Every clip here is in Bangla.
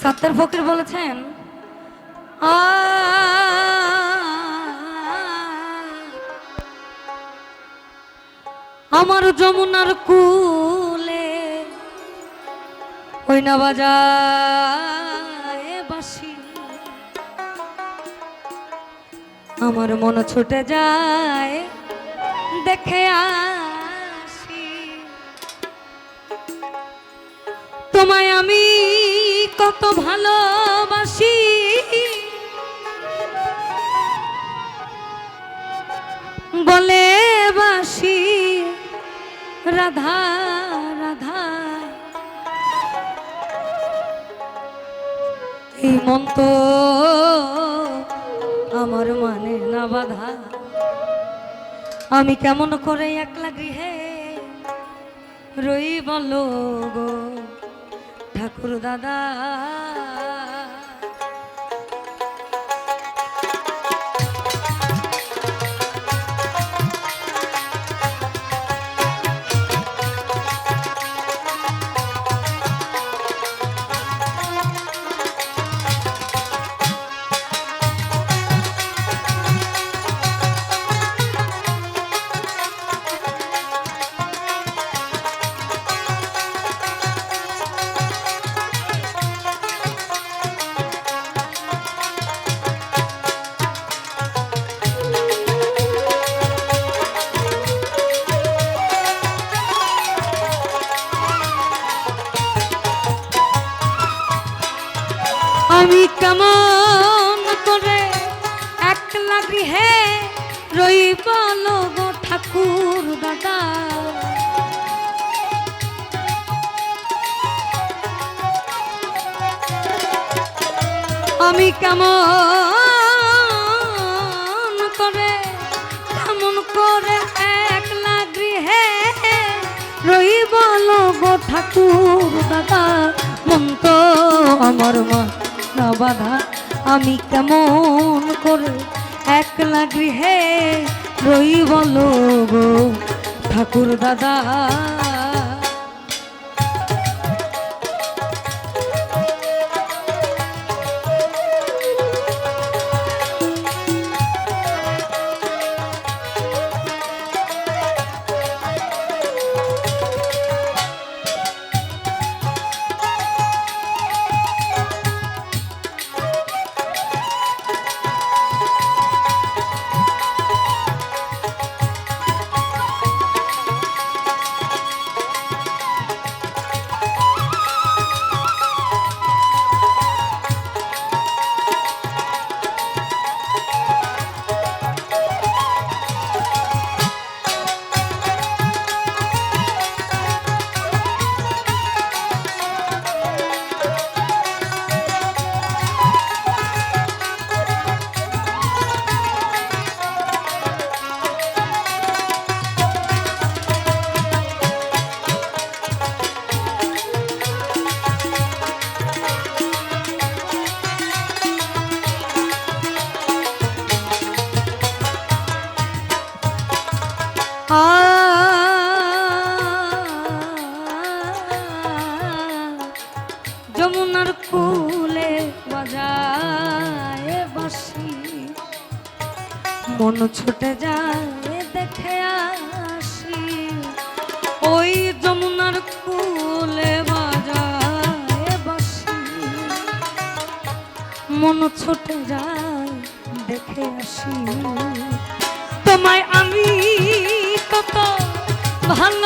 সত্তর ফকির বলেছেন আমার যমুনার কুলে ওই না বাজায় বাসি আমার মন ছুটে যায় দেখে আসি তোমায় আমি কত ভালোবাসি। বলে বাসি, রাধা রাধা। এই মন তো আমার মানে না বাধা। আমি কেমন করে একলা গৃহে রই বলো গো ঠাকুর দাদা। দাদা আমি কেমন করে কেমন করে একলা গৃহে রই বলো গো ঠাকুর দাদা মন তো আমার মা না বাধা। আমি কেমন করে একলা গৃহে রই বলো গো ঠাকুর দাদা মন ছুটে যায়, দেখে আসি। ওই যমুনার কুলে বাজায় বাসি। মন ছুটে যায়, দেখে আসি। তোমায় আমি কত ভালোবাসি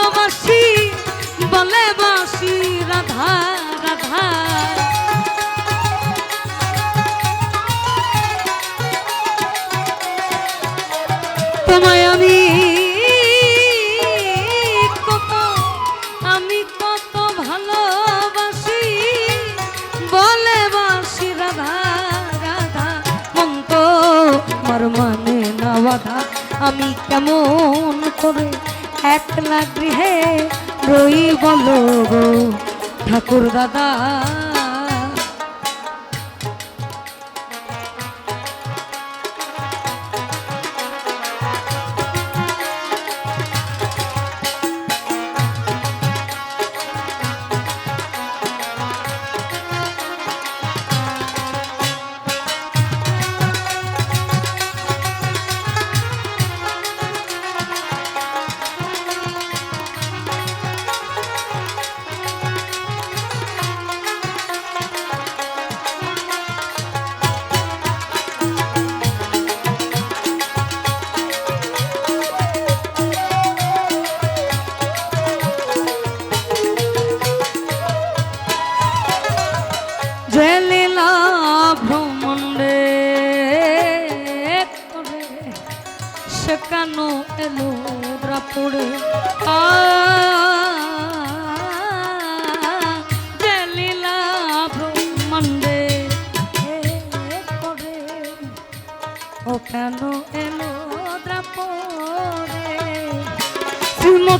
করে একলা গৃহে রই বলো ঠাকুর দাদা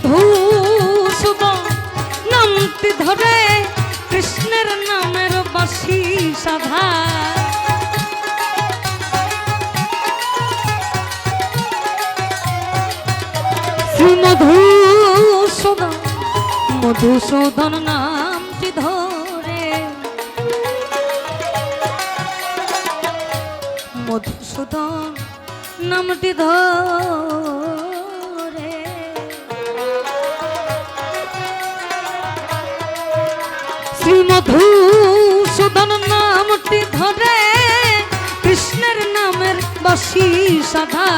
মধুসূদন নামটি ধরে কৃষ্ণের নামের বাসি সাধা। মধুসূদন মধুসূদন নামটি ধরে। মধুসূদন নামটি ধরে শ্রী মধুসূদন নামটি ধরে, কৃষ্ণের নামের বসি সাধা।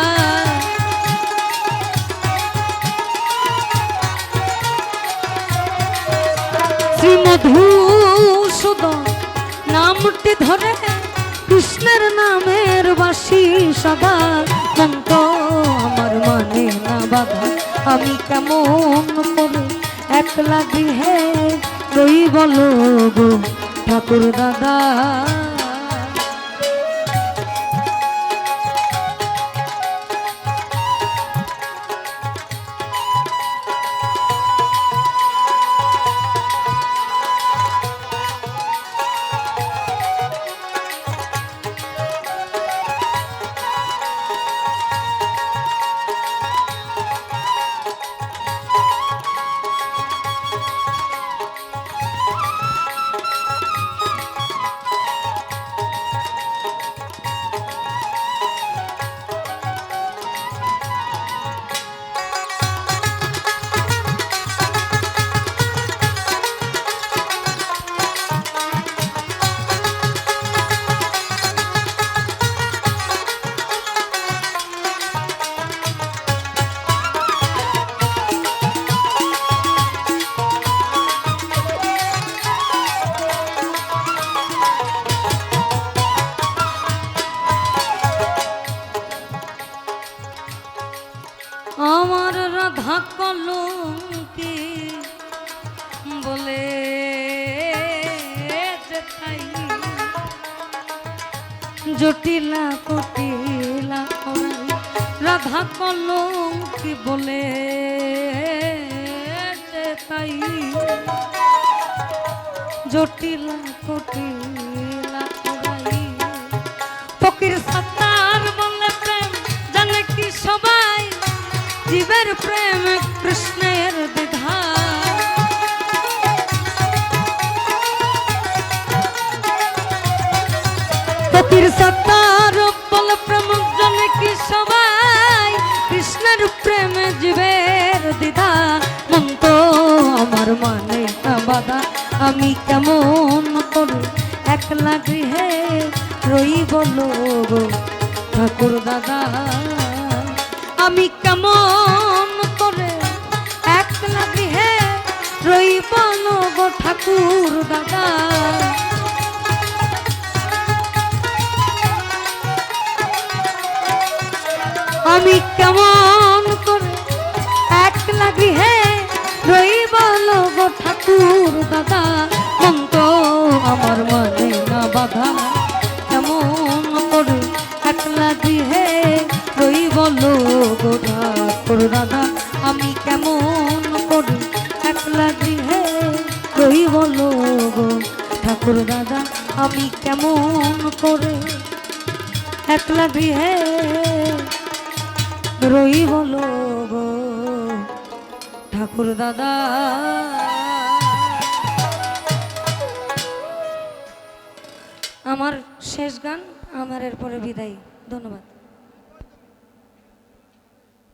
শ্রী মধুসূদন নামটি ধরে, কৃষ্ণের নামের বাসি সদা মন্ত আমার মানে না বাধা, আমি কেমন করে একলা গৃহে রই বলো গো ঠাকুর দাদা জটিলা কটিলা রাধা কলম কি বলে তাই। জটিলা কটিলা ফকির প্রেম জীবের দিদা মন তো আমার মানে বাধা। আমি কেমন করে একলা গৃহে রই বলো ঠাকুর দাদা, আমি কেমন করে একলা গৃহে রই বলো ঠাকুর দাদা, আমি কেমন ঠাকুর দাদা মন তো আমার মানে না বাধা। কেমন করে একলা গৃহে রই বলো গো ঠাকুর দাদা, আমি কেমন করে একলা গৃহে রই বলো গো ঠাকুর দাদা, আমি কেমন করে একলা গৃহে রই বলো গো ঠাকুর দাদা। আমার শেষ গান আমার এরপরে বিদায়। ধন্যবাদ।